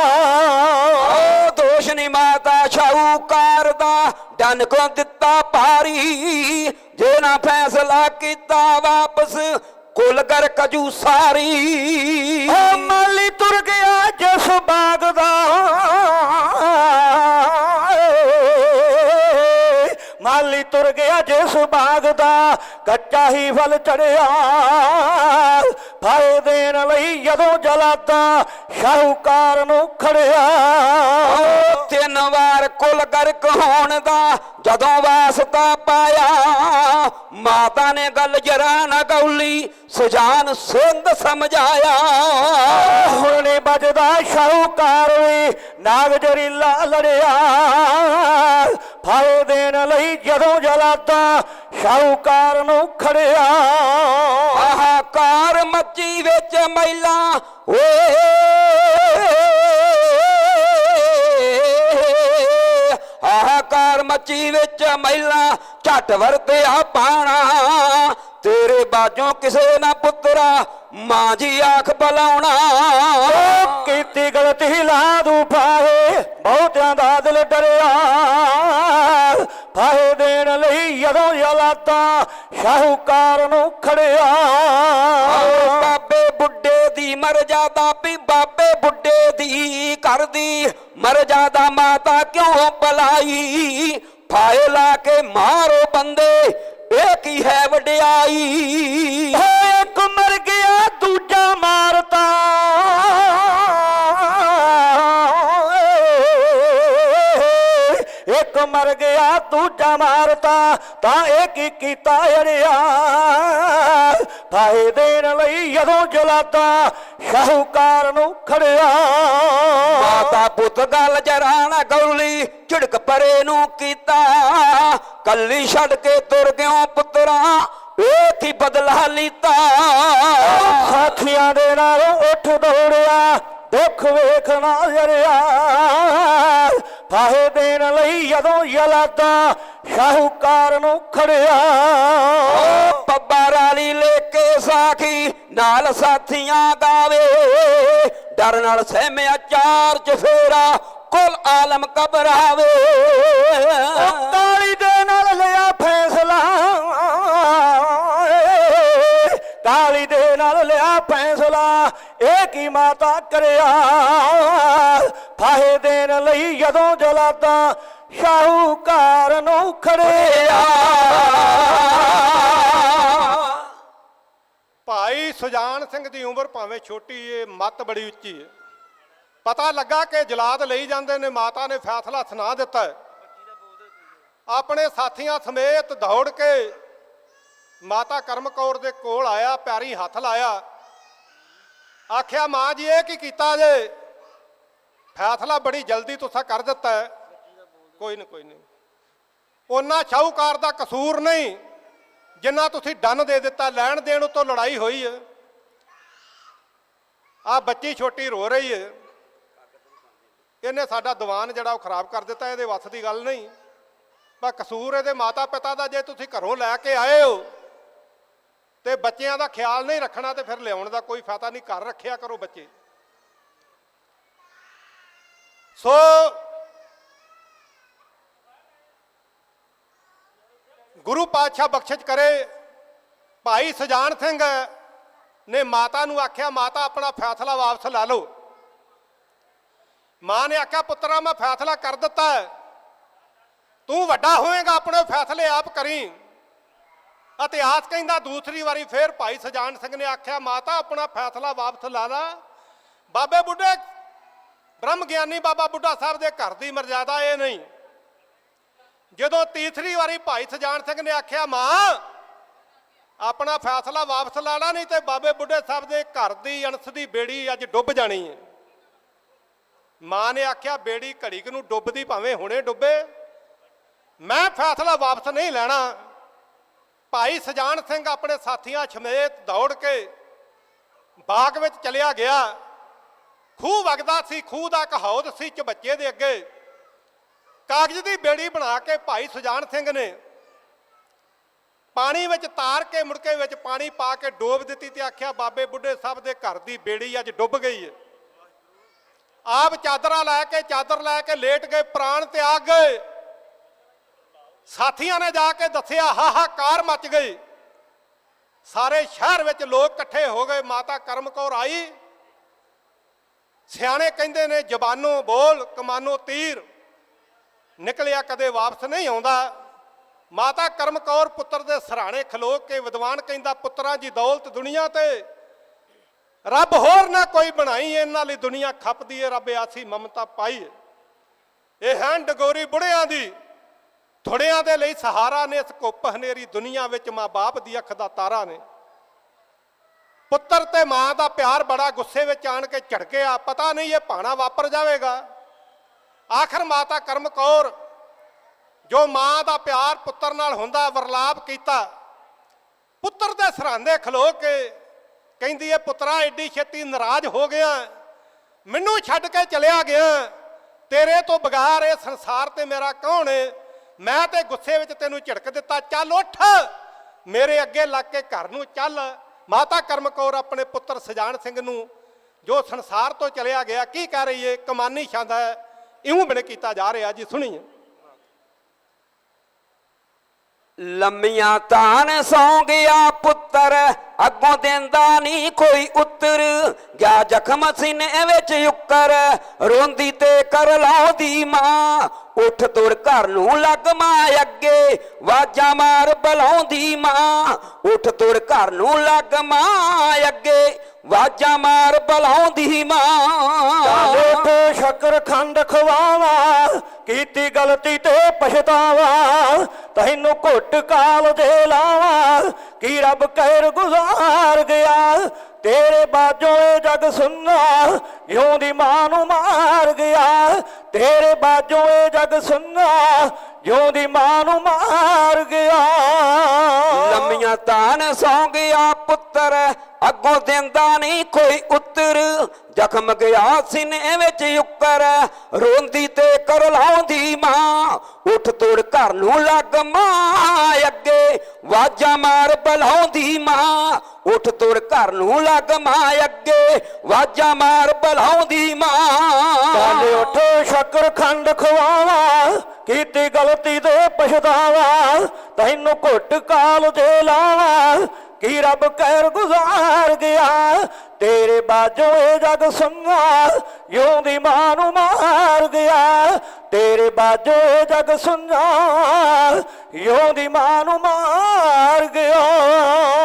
ਰੋਸ਼ਨੀ ਮਾਤਾ ਸ਼ਾਹੂਕਾਰ ਦਾ ਡਨ ਕੋ ਦਿੱਤਾ ਭਾਰੀ। ਜੇ ਨਾ ਫੈਸਲਾ ਕੀਤਾ ਵਾਪਸ, ਕੁਲ ਕਰ ਕਜੂ ਸਾਰੀ। ਓ ਮਾਲੀ ਤੁਰ ਗਿਆ ਜਿਸ ਬਾਗ ਦਾ। ਮਾਲੀ ਤੁਰ ਗਿਆ ਜਿਸ ਬਾਗ ਦਾ ਕੱਚਾ ਹੀ ਫਲ ਚੜਿਆ। ਫਲ ਦੇਣ ਲਈ ਜਦੋਂ ਜਲਾਦਾ, ਸ਼ਾਹੂਕਾਰ ਨੂੰ ਖੜਿਆ। ਤਿੰਨ ਵਾਰ ਕੁੱਲ ਗਰਕ ਹੋਣ ਦਾ ਜਦੋਂ ਵਾਸਤਾ ਪਾਇਆ, ਮਾਤਾ ਨੇ ਗੱਲ ਜਰਾ ਨਾ ਗੌਲੀ ਸੁਜਾਨ ਸਿੰਘ ਸਮਝਾਇਆ। ਹੁਣ ਵੱਜਦਾ ਸ਼ਾਹੂਕਾਰ ਵੀ, ਨਾਗ ਜਰੀਲਾ ਲੜਿਆ। ਫਲ ਦੇਣ ਲਈ ਜਦੋਂ ਜਲਾਦਾ ਸ਼ਾਹੂਕਾਰ ਨੂੰ ਖੜਿਆ। ਹਾਹਾਕਾਰ ਮੱਚੀ ਵਿੱਚ ਮੈਲਾ ਓਏ। ਹਾਹਾਕਾਰ ਮੱਚੀ ਵਿੱਚ ਮੈਲਾ ਝਟ ਵਰਤਿਆ ਪਾਣਾ। ਤੇਰੇ ਬਾਝੋਂ ਕਿਸੇ ਨਾ ਪੁੱਤਰਾ, ਮਾਂ ਜੀ ਆਖ ਬਲਾਉਣਾ ਕੀਤੀ ਗਲਤੀ ਲਾ ਦੂ ਪਾਏ ਬਹੁਤਿਆਂ ਦਾ ਦਿਲ ਡਰਿਆ। ਫਾਹੇ ਦੇਣ ਲਈ ਜਦੋਂ ਜਲਾਦਾ ਸ਼ਾਹੂਕਾਰ ਨੂੰ ਖੜਿਆ। ਬਾਬੇ ਬੁੱਢੇ ਦੀ ਮਰਜ਼ਾਦਾ ਵੀ ਬਾਬੇ ਬੁੱਢੇ ਦੀ ਕਰਦੀ। ਮਰਜ਼ਾਦਾ ਮਾਤਾ ਕਿਉਂ ਬਲਾਈ? ਫਾਇ ਲਾ ਕੇ ਮਾਰੋ ਬੰਦੇ ਇਹ ਕੀ ਹੈ ਵਡਿਆਈ? ਓਏ ਇੱਕ ਮਰ ਗਿਆ ਦੂਜਾ ਮਾਰਤਾ ਮਰ ਗਿਆ ਦੂਜਾ ਮਾਰਤਾ ਤਾਂ ਇਹ ਕੀ ਕੀਤਾ ਅੜਿਆ? ਫਾਇਦੇ ਦੇਣ ਲਈ ਜਦੋਂ ਜਲਾਦਾ ਸ਼ਾਹੂਕਾਰ ਨੂੰ ਖੜਿਆ। ਮਾਤਾ ਪੁੱਤ ਗੱਲ ਜਰਾ ਨਾ ਗੌਲੀ ਝਿੜਕ ਪਰੇ ਨੂੰ ਕੀਤਾ। ਕੱਲੀ ਛੱਡ ਕੇ ਤੁਰ ਗਿਓ ਪੁੱਤਰਾ ਕੀ ਬਦਲਾ ਲੀਤਾ। ਸਾਥੀਆਂ ਦੇ ਨਾਲ ਉੱਠ ਦੌੜਿਆ ਦੁੱਖ ਵੇਖਣਾ ਜਰਿਆ। ਫਾਹੇ ਦੇਣ ਲਈ ਜਦੋਂ ਯਲਾਦਾ ਸ਼ਾਹੂਕਾਰ ਨੂੰ ਖੜਿਆ। ਓ ਲੈ ਕੇ ਸਾਖੀ ਨਾਲ ਸਾਥੀਆਂ ਗਾਵੇ ਡਰ ਨਾਲ ਸਹਿਮਿਆ ਚਾਰ ਚਫੇਰਾ ਕੁਲ ਆਲਮ ਕਬਰਾਵੇ ਕਾਲੀ ਦੇ ਨਾਲ ਲਿਆ ਫੈਸਲਾ। ਕਾਲੀ ਦੇ ਨਾਲ ਲਿਆ ਫੈਸਲਾ, ਇਹ ਕੀ ਮਾਤਾ ਕਰਿਆ? ਫਾਹੇ ਦੇਣ ਲਈ ਜਦੋਂ ਜਲਾਦਾ, ਸ਼ਾਹੂਕਾਰ ਨੂੰ ਖੜਿਆ। ਭਾਈ ਸੁਜਾਨ ਸਿੰਘ ਦੀ ਉਮਰ ਭਾਵੇਂ ਛੋਟੀ ਏ, ਮੱਤ ਬੜੀ ਉੱਚੀ ਏ। ਪਤਾ ਲੱਗਾ ਕਿ ਜਲਾਦ ਲਈ ਜਾਂਦੇ ਨੇ, ਮਾਤਾ ਨੇ ਫੈਸਲਾ ਸੁਣਾ ਦਿੱਤਾ ਆਪਣੇ ਸਾਥੀਆਂ ਸਮੇਤ ਦੌੜ ਕੇ ਮਾਤਾ ਕਰਮ ਕੌਰ ਦੇ ਕੋਲ ਆਇਆ ਪੈਰੀ ਹੱਥ ਲਾਇਆ। ਆਖਿਆ, ਮਾਂ ਜੀ, ਇਹ ਕੀ ਕੀਤਾ ਜੇ? ਫੈਸਲਾ ਬੜੀ ਜਲਦੀ ਤੁਸੀਂ ਕਰ ਦਿੱਤਾ ਕੋਈ ਨਹੀਂ ਕੋਈ ਨਹੀਂ ਉਹਨਾਂ ਸ਼ਾਹੂਕਾਰ ਦਾ ਕਸੂਰ ਨਹੀਂ, ਜਿੰਨਾ ਤੁਸੀਂ ਡੰਨ ਦੇ ਦਿੱਤਾ, ਲੈਣ ਦੇਣ ਉਤੋਂ ਲੜਾਈ ਹੋਈ ਹੈ। ਆ ਬੱਚੀ ਛੋਟੀ ਰੋ ਰਹੀ ਹੈ। ਇਹਨੇ ਸਾਡਾ ਦੀਵਾਨ ਜਿਹੜਾ ਉਹ ਖਰਾਬ ਕਰ ਦਿੱਤਾ, ਇਹਦੇ ਵੱਸ ਦੀ ਗੱਲ ਨਹੀਂ। ਪਰ ਕਸੂਰ ਇਹਦੇ ਮਾਤਾ ਪਿਤਾ ਦਾ, ਜੇ ਤੁਸੀਂ ਘਰੋਂ ਲੈ ਕੇ ਆਏ ਹੋ ਤੇ ਬੱਚਿਆਂ ਦਾ ਖਿਆਲ ਨਹੀਂ ਰੱਖਣਾ ਤੇ ਫਿਰ ਲਿਆਉਣ ਦਾ ਕੋਈ ਫਾਇਦਾ ਨਹੀਂ, ਘਰ ਰੱਖਿਆ ਕਰੋ ਬੱਚੇ। ਸੋ ਗੁਰੂ ਪਾਤਸ਼ਾਹ ਬਖਸ਼ਿਸ਼ ਕਰੇ, ਭਾਈ ਸਜਾਨ ਸਿੰਘ ਨੇ ਮਾਤਾ ਨੂੰ ਆਖਿਆ, ਮਾਤਾ, ਆਪਣਾ ਫੈਸਲਾ ਵਾਪਸ ਲੈ ਲਓ। ਮਾਂ ਨੇ ਆਖਿਆ, ਪੁੱਤਰਾ, ਮੈਂ ਫੈਸਲਾ ਕਰ ਦਿੱਤਾ ਤੂੰ ਵੱਡਾ ਹੋਏਗਾ, ਆਪਣੇ ਫੈਸਲੇ ਆਪ ਕਰੀ। ਇਤਿਹਾਸ ਕਹਿੰਦਾ ਦੂਸਰੀ ਵਾਰੀ ਫੇਰ ਭਾਈ ਸਜਾਨ ਸਿੰਘ ਨੇ ਆਖਿਆ, ਮਾਤਾ, ਆਪਣਾ ਫੈਸਲਾ ਵਾਪਸ ਲਾ ਲਾ। ਬਾਬੇ ਬੁੱਢੇ, ਬ੍ਰਹਮ ਗਿਆਨੀ ਬਾਬਾ ਬੁੱਢਾ ਸਾਹਿਬ ਦੇ ਘਰ ਦੀ ਮਰਜ਼ਾਦਾ ਇਹ ਨਹੀਂ। ਜਦੋਂ ਤੀਸਰੀ ਵਾਰੀ ਭਾਈ ਸਜਾਨ ਸਿੰਘ ਨੇ ਆਖਿਆ, ਮਾਂ, ਆਪਣਾ ਫੈਸਲਾ ਵਾਪਸ ਲਾ ਲਾ, ਨਹੀਂ ਤੇ ਬਾਬੇ ਬੁੱਢੇ ਸਾਹਿਬ ਦੇ ਘਰ ਦੀ ਅਣਸ ਦੀ ਬੇੜੀ ਅੱਜ ਡੁੱਬ ਜਾਣੀ ਹੈ ਮਾਂ ਨੇ ਆਖਿਆ, ਬੇੜੀ ਘੜੀ ਕਿ ਨੂੰ ਡੁੱਬਦੀ ਭਾਵੇਂ ਹੁਣੇ ਡੁੱਬੇ। ਮੈਂ ਫੈਸਲਾ ਵਾਪਸ ਨਹੀਂ ਲੈਣਾ। ਭਾਈ ਸਜਾਨ ਸਿੰਘ ਆਪਣੇ ਸਾਥੀਆਂ ਸਮੇਤ ਦੌੜ ਕੇ ਬਾਗ ਵਿੱਚ ਚਲਿਆ ਗਿਆ। ਖੂਹ ਵਗਦਾ ਸੀ, ਖੂਹ ਦਾ ਇੱਕ ਹੌਦ ਸੀ ਚਬੱਚੇ ਦੇ ਅੱਗੇ। ਕਾਗਜ਼ ਦੀ ਬੇੜੀ ਬਣਾ ਕੇ ਭਾਈ ਸੁਜਾਨ ਸਿੰਘ ਨੇ ਪਾਣੀ ਵਿੱਚ ਤਾਰ ਕੇ ਮੁੜਕੇ ਵਿੱਚ ਪਾਣੀ ਪਾ ਕੇ ਡੋਬ ਦਿੱਤੀ ਤੇ ਆਖਿਆ, ਬਾਬੇ ਬੁੱਢੇ ਸਾਹਿਬ ਦੇ ਘਰ ਦੀ ਬੇੜੀ ਅੱਜ ਡੁੱਬ ਗਈ ਹੈ ਆਪ ਚਾਦਰਾਂ ਲੈ ਕੇ, ਚਾਦਰ ਲੈ ਕੇ ਲੇਟ ਗਏ, ਪ੍ਰਾਣ ਤਿਆਗ ਗਏ। ਸਾਥੀਆਂ ਨੇ ਜਾ ਕੇ ਦੱਸਿਆ ਹਾਹਾਕਾਰ ਮਚ ਗਈ। ਸਾਰੇ ਸ਼ਹਿਰ ਵਿੱਚ ਲੋਕ ਇਕੱਠੇ ਹੋ ਗਏ, ਮਾਤਾ ਕਰਮ ਕੌਰ ਆਈ। ਸਿਆਣੇ ਕਹਿੰਦੇ ਨੇ ਜ਼ਬਾਨੋਂ ਬੋਲ, ਕਮਾਨੋਂ ਤੀਰ। ਨਿਕਲਿਆ ਕਦੇ ਵਾਪਸ ਨਹੀਂ ਆਉਂਦਾ। ਮਾਤਾ ਕਰਮ ਕੌਰ ਪੁੱਤਰ ਦੇ ਸਰਾਣੇ ਖਲੋ ਕੇ ਵਿਦਵਾਨ ਕਹਿੰਦਾ, ਪੁੱਤਰਾਂ ਦੀ ਦੌਲਤ ਦੁਨੀਆ ਤੇ। ਰੱਬ ਹੋਰ ਨਾ ਕੋਈ ਬਣਾਈ, ਇਹਨਾਂ ਲਈ ਦੁਨੀਆ ਖਪਦੀ ਏ, ਰੱਬ ਆਸੀ ਮਮਤਾ ਪਾਈ ਇਹ ਹੈ, ਡਗੋਰੀ ਬੁੜਿਆਂ ਦੀ। ਥੋੜਿਆਂ ਦੇ ਲਈ ਸਹਾਰਾ ਨੇ, ਇਸ ਕੁੱਪ ਹਨੇਰੀ ਦੁਨੀਆ ਵਿੱਚ ਮਾਂ-ਬਾਪ ਦੀ ਅੱਖ ਦਾ ਤਾਰਾ ਨੇ। ਪੁੱਤਰ ਤੇ ਮਾਂ ਦਾ ਪਿਆਰ ਬੜਾ ਗੁੱਸੇ ਵਿੱਚ ਆਣ ਕੇ ਝੜਕਿਆ ਪਤਾ ਨਹੀਂ ਇਹ ਭਾਣਾ ਵਾਪਰ ਜਾਵੇਗਾ। ਆਖਰ ਮਾਤਾ ਕਰਮ ਕੌਰ, ਜੋ ਮਾਂ ਦਾ ਪਿਆਰ ਪੁੱਤਰ ਨਾਲ ਹੁੰਦਾ, ਵਰਲਾਪ ਕੀਤਾ। ਪੁੱਤਰ ਦੇ ਸਰਾਂਦੇ ਖਲੋ ਕੇ ਕਹਿੰਦੀ ਇਹ ਪੁੱਤਰਾ ਐਡੀ ਛੇਤੀ ਨਾਰਾਜ਼ ਹੋ ਗਿਆ। ਮੈਨੂੰ ਛੱਡ ਕੇ ਚਲਿਆ ਗਿਆ। ਤੇਰੇ ਤੋਂ ਬਗਾਰ ਇਹ ਸੰਸਾਰ ਤੇ ਮੇਰਾ ਕੌਣ ਏ? ਮੈਂ ਤੇ ਗੁੱਸੇ ਵਿੱਚ ਤੈਨੂੰ ਝਿੜਕ ਦਿੱਤਾ, ਚੱਲ ਉੱਠ। ਮੇਰੇ ਅੱਗੇ ਲੱਗ ਕੇ ਘਰ ਨੂੰ ਚੱਲ। ਮਾਤਾ ਕਰਮ ਕੌਰ ਆਪਣੇ ਪੁੱਤਰ ਸਜਾਨ ਸਿੰਘ ਨੂੰ, ਜੋ ਸੰਸਾਰ ਤੋਂ ਚਲਿਆ ਗਿਆ, ਕੀ ਕਹਿ ਰਹੀ ਏ ਕਮਾਨੀ ਛਾਂਦਾ ਹੈ। ਇਉਂ ਬਿਨ ਕੀਤਾ ਜਾ ਰਿਹਾ ਜੀ, ਸੁਣੀਏ। ਲੰਮੀਆਂ ਤਾਨ ਸੌਂ ਗਿਆ ਪੁੱਤਰ, ਅੱਗੋਂ ਦਿੰਦਾ ਨਹੀਂ ਕੋਈ ਉੱਤਰ। ਗਿਆ ਜ਼ਖਮ ਸੀਨੇ ਵਿੱਚ ਯੁੱਕਰ, ਰੋਂਦੀ ਤੇ ਕਰ ਲਾਉਂਦੀ ਮਾਂ। ਉੱਠ ਤੁਰ ਘਰ ਨੂੰ ਲੱਗ ਮਾਂ ਅੱਗੇ, ਵਾਜਾਂ ਮਾਰ ਬੁਲਾਉਂਦੀ ਮਾਂ। ਉੱਠ ਤੁਰ ਘਰ ਨੂੰ ਲੱਗ ਮਾਂ ਅੱਗੇ। ਵਾਜਾਂ ਮਾਰ ਬਲਾਉਂਦੀ ਮਾਂ। ਚਾਲੇ ਤੇ ਸ਼ੱਕਰ ਖੰਡ ਖਵਾਵਾ, ਕੀਤੀ ਗਲਤੀ ਤੇ ਪਛਤਾਵਾ, ਤੈਨੂੰ ਘੁੱਟ ਕਾਲ ਦੇ ਲਾਵਾ, ਕੀ ਰੱਬ ਕਹਿਰ ਗੁਜ਼ਾਰ ਗਿਆ। ਤੇਰੇ ਬਾਝੋਂ ਇਹ ਜਗ ਸੁੰਨਾ ਜਿਉਂ ਦੀ ਮਾਂ ਨੂੰ ਮਾਰ ਗਿਆ। ਤੇਰੇ ਬਾਝੋਂ ਇਹ ਜਗ ਸੁੰਨਾ ਜਿਉਂ ਦੀ ਮਾਂ ਨੂੰ ਮਾਰ ਗਿਆ। ਲੰਮੀਆਂ ਤਾਨ ਸੌਂ ਗਿਆ ਪੁੱਤਰ, ਅੱਗੋਂ ਦਿੰਦਾ ਨਹੀਂ ਕੋਈ ਉੱਤਰ। ਜ਼ਖਮ ਗਿਆ ਸੀਨੇ ਵਿੱਚ ਯੁੱਕਰ ਰੋਂਦੀ ਤੇ ਕਰ ਲਾਉਂਦੀ ਮਾਂ। ਉੱਠ ਤੋੜ ਘਰ ਨੂੰ ਲੱਗ ਮਾਂ, ਅੱਗੇ ਵਾਜਾਂ ਮਾਰ ਬੁਲਾਉਂਦੀ ਮਾਂ। ਉੱਠ ਤੁਰ ਘਰ ਨੂੰ ਲੱਗ ਮਾਂ ਅੱਗੇ, ਵਾਜਾਂ ਮਾਰ ਬਲਾਉਂਦੀ ਮਾਂ। ਚੱਲ ਉੱਠ ਸ਼ੱਕਰ ਖੰਡ ਖਵਾਵਾ, ਕੀਤੀ ਗਲਤੀ ਦੇ ਪਛਤਾਵਾ, ਤੈਨੂੰ ਘੁੱਟ ਕਾਲ ਦੇ ਲਾਵਾ, ਕੀ ਰੱਬ ਕਹਿਰ ਗੁਜ਼ਾਰ ਗਿਆ ਤੇਰੇ ਬਾਝੋਂ ਇਹ ਜਗ ਸੁੰਨਾ ਯੋਂ ਦੀ ਮਾਂ ਨੂੰ ਮਾਰ ਗਿਆ ਤੇਰੇ ਬਾਝੋਂ ਇਹ ਜਗ ਸੁੰਨਾ ਯੋਂ ਦੀ ਮਾਂ ਨੂੰ ਮਾਰ ਗਿਆ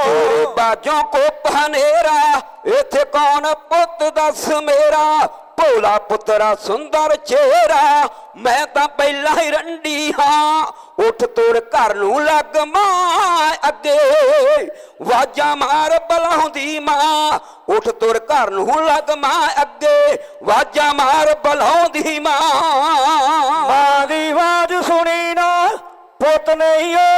ਤੇਰੇ ਬਾਜੋਂ ਕੋ ਹਨੇਰਾ, ਇੱਥੇ ਕੌਣ ਪੁੱਤ ਦੱਸ ਮੇਰਾ? ਭੋਲਾ ਪੁੱਤਰਾ ਸੁੰਦਰ ਚਿਹਰਾ, ਮੈਂ ਤਾਂ ਪਹਿਲਾਂ ਹੀ ਰੰਡੀ ਹਾਂ। ਉੱਠ ਤੁਰ ਘਰ ਨੂੰ ਲੱਗ ਮਾਂ ਅੱਗੇ। ਵਾਜਾਂ ਮਾਰ ਬੁਲਾਉਂਦੀ ਮਾਂ, ਉੱਠ ਤੁਰ ਘਰ ਨੂੰ ਲੱਗ ਮਾਂ ਅੱਗੇ, ਵਾਜਾਂ ਮਾਰ ਬੁਲਾਉਂਦੀ ਮਾਂ। ਮਾਂ ਦੀ ਆਵਾਜ਼ ਸੁਣੀ ਨਾ, ਪੁੱਤ ਨਹੀਂ ਓ।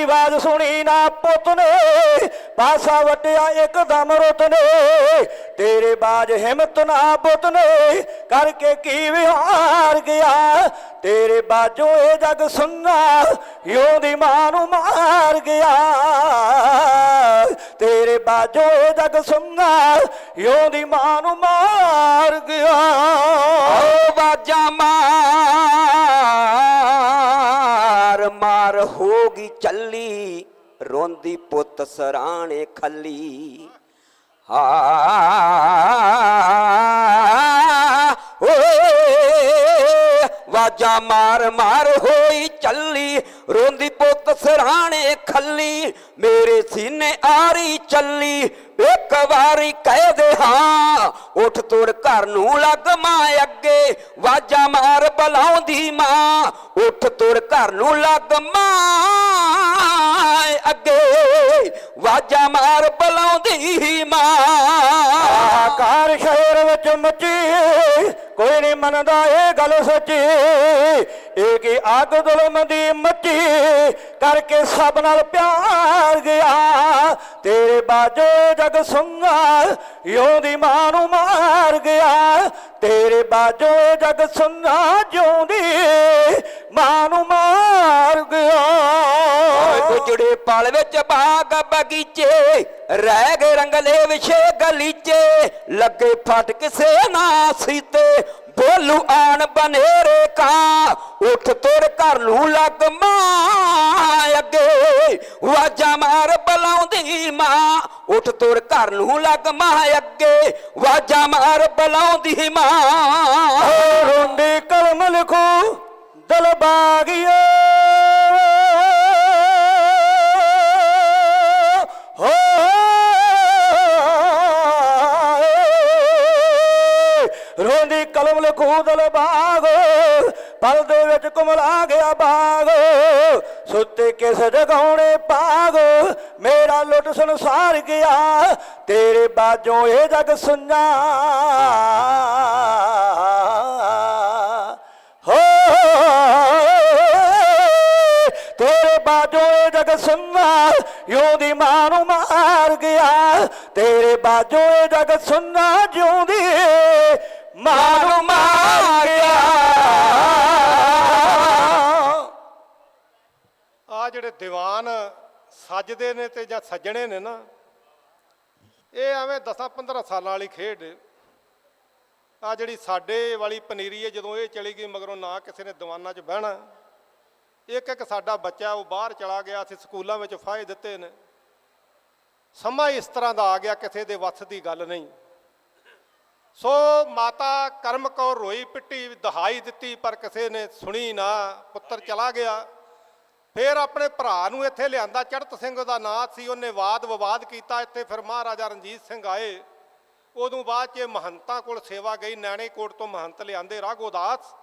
ਦੀ ਆਵਾਜ਼ ਸੁਣੀ ਨਾ ਪੁੱਤ ਨੇ ਪਾਸਾ ਵੱਟਿਆ ਇੱਕਦਮ ਰੁੱਤ ਨੇ। ਤੇਰੇ ਬਾਜ ਹਿੰਮਤ ਨਾ ਪੁੱਤ ਨੇ, ਕਰਕੇ ਕੀ ਵਿਹਾਰ ਗਿਆ? ਤੇਰੇ ਬਾਜੋ ਇਹ ਜਗ ਸੁੰਨਾ ਯੋਂ ਦੀ ਮਾਂ ਨੂੰ ਮਾਰ ਗਿਆ। ਤੇਰੇ ਬਾਜੋ ਇਹ ਜਗ ਸੁੰਨਾ ਯੋਂ ਦੀ ਮਾਂ ਨੂੰ ਮਾਰ ਗਿਆ। ਓ ਬਾਜਾ ਮਾਰ ਮਾਰ ਹੋਗੀ ਚੱਲੀ, ਰੋਂਦੀ ਪੁੱਤ ਸਰਾਣੇ ਖੱਲੀ। ਹਾ ਓ ਵਾਜਾ ਮਾਰ ਮਾਰ ਹੋਈ ਚੱਲੀ, ਰੋਂਦੀ ਪੁੱਤ ਸਰਾਣੇ ਖੱਲੀ। ਮੇਰੇ ਸੀਨੇ ਆਰੀ ਚੱਲੀ ਇੱਕ ਵਾਰੀ ਕਹਿ ਦੇ ਹਾਂ, ਉੱਠ ਤੋੜ ਘਰ ਨੂੰ ਲੱਗ ਮਾਂ ਅੱਗੇ, ਵਾਜਾ ਮਾਰ ਬੁਲਾਉਂਦੀ ਮਾਂ, ਉੱਠ ਤੋੜ ਘਰ ਨੂੰ ਲੱਗ ਮਾਂ ਅੱਗੇ, ਵਾਜਾ ਮਾਰ ਬੁਲਾਉਂਦੀ ਮਾਂ। ਆਕਾਰ ਸ਼ਹਿਰ ਵਿੱਚ ਮੱਚੀ, ਕੋਈ ਨਹੀਂ ਮੰਨਦਾ ਇਹ ਗੱਲ ਸੱਚੀ। ਇਹ ਕੀ ਅੱਗ ਜ਼ੁਲਮ ਦੀ ਮੱਚੀ ਕਰਕੇ ਸਭ ਨਾਲ ਪਿਆਰ ਗਿਆ ਤੇਰੇ ਬਾਜੋ ਜਗ ਸੁੰਗਾ ਯੋਦੀ ਮਾਂ ਨੂੰ ਮਾਰ ਗਿਆ। ਤੇਰੇ ਬਾਜੋ ਜਗ ਸੁੰਗਾ ਜਿਉਂਦੀ ਮਾਂ ਨੂੰ ਮਾਰ ਗਿਆ। ਗੁਜੜੇ ਪਲ ਵਿੱਚ ਬਾਗ ਬਗੀਚੇ, ਰਹਿ ਗਏ ਰੰਗਲੇ ਵਿਛੇ ਗਲੀਚੇ, ਲੱਗੇ ਫਟ ਕਿਸੇ ਨਾ ਸੀਤੇ, ਬੋਲੂ ਆਣ ਬਨੇਰੇ ਕਾ, ਉੱਠ ਤੁਰ ਘਰ ਨੂੰ ਲੱਗ ਮਾਂ। ਵਾਜਾ ਮਾਰ ਬੁਲਾਉਂਦੀ ਮਾਂ, ਉੱਠ ਤੁਰ ਘਰ ਨੂੰ ਲੱਗ ਮਾਂ ਅੱਗੇ। ਵਾਜਾ ਮਾਰ ਬੁਲਾਉਂਦੀ ਮਾਂ। ਰੋਂਦੀ ਕਲਮ ਲਿਖੋ, ਦਿਲ ਬਾਗੀਏ। ਹੋ। ਰੋਂਦੀ ਕਲਮ ਲਿਖੋ, ਦਿਲ ਬਾਗ। ਪਲ ਦੇ ਵਿੱਚ ਕੁਮਲਾ ਗਿਆ ਬਾਗ। ਸੁੱਤੇ ਕਿਸ ਜਗਾਉਣੇ ਪਾਗ ਮੇਰਾ ਲੁੱਟ ਸੰਸਾਰ ਗਿਆ। ਤੇਰੇ ਬਾਜੋਂ ਇਹ ਜਗ ਸੁਨਾ ਹੋ, ਤੇਰੇ ਬਾਜੋਂ ਇਹ ਜਗ ਸੁੰਨਾ ਯੋਦੀ ਮਾਂ ਨੂੰ ਮਾਰ ਗਿਆ। ਤੇਰੇ ਬਾਜੋਂ ਇਹ ਜਗ ਸੁਨਾ ਜਿਉਂਦੀ ਮਾਂ ਨੂੰ ਮਾਰ ਗਿਆ। ਜਿਹੜੇ ਦੀਵਾਨ ਸੱਜਦੇ ਨੇ ਤੇ ਜਾਂ ਸੱਜਣੇ ਨੇ ਨਾ, ਇਹ ਐਵੇਂ 10 15 ਸਾਲਾਂ ਵਾਲੀ ਖੇਡ ਆ ਜਿਹੜੀ ਸਾਡੇ ਵਾਲੀ ਪਨੀਰੀ ਹੈ ਜਦੋਂ ਇਹ ਚਲੀ ਗਈ ਮਗਰੋਂ ਨਾ ਕਿਸੇ ਨੇ ਦੀਵਾਨਾਂ 'ਚ ਬਹਿਣਾ। ਇੱਕ ਇੱਕ ਸਾਡਾ ਬੱਚਾ ਉਹ ਬਾਹਰ ਚਲਾ ਗਿਆ, ਅਸੀਂ ਸਕੂਲਾਂ ਵਿੱਚ ਫਾਇਦੇ ਦਿੱਤੇ ਨੇ। ਸਮਾਂ ਇਸ ਤਰ੍ਹਾਂ ਦਾ ਆ ਗਿਆ, ਕਿਸੇ ਦੇ ਵੱਸ ਦੀ ਗੱਲ ਨਹੀਂ। ਸੋ ਮਾਤਾ ਕਰਮ ਕੌਰ ਰੋਈ ਪਿੱਟੀ, ਦਹਾਈ ਦਿੱਤੀ ਪਰ ਕਿਸੇ ਨੇ ਸੁਣੀ ਨਾ, ਪੁੱਤਰ ਚਲਾ ਗਿਆ। ਫਿਰ ਆਪਣੇ ਭਰਾ ਨੂੰ ਇੱਥੇ ਲਿਆਂਦਾ। ਚੜਤ ਸਿੰਘ ਦਾ ਨਾਂ ਸੀ, ਉਹਨੇ ਵਾਦ ਵਿਵਾਦ ਕੀਤਾ। ਇੱਥੇ ਫਿਰ ਮਹਾਰਾਜਾ ਰਣਜੀਤ ਸਿੰਘ ਆਏ। ਉਦੋਂ ਬਾਅਦ ਚ ਇਹ ਮਹੰਤਾਂ ਕੋਲ ਸੇਵਾ ਗਈ। ਨੈਣੇ ਕੋਟ ਤੋਂ ਮਹੰਤ ਲਿਆਂਦੇ ਰਾਘੋਦਾਸ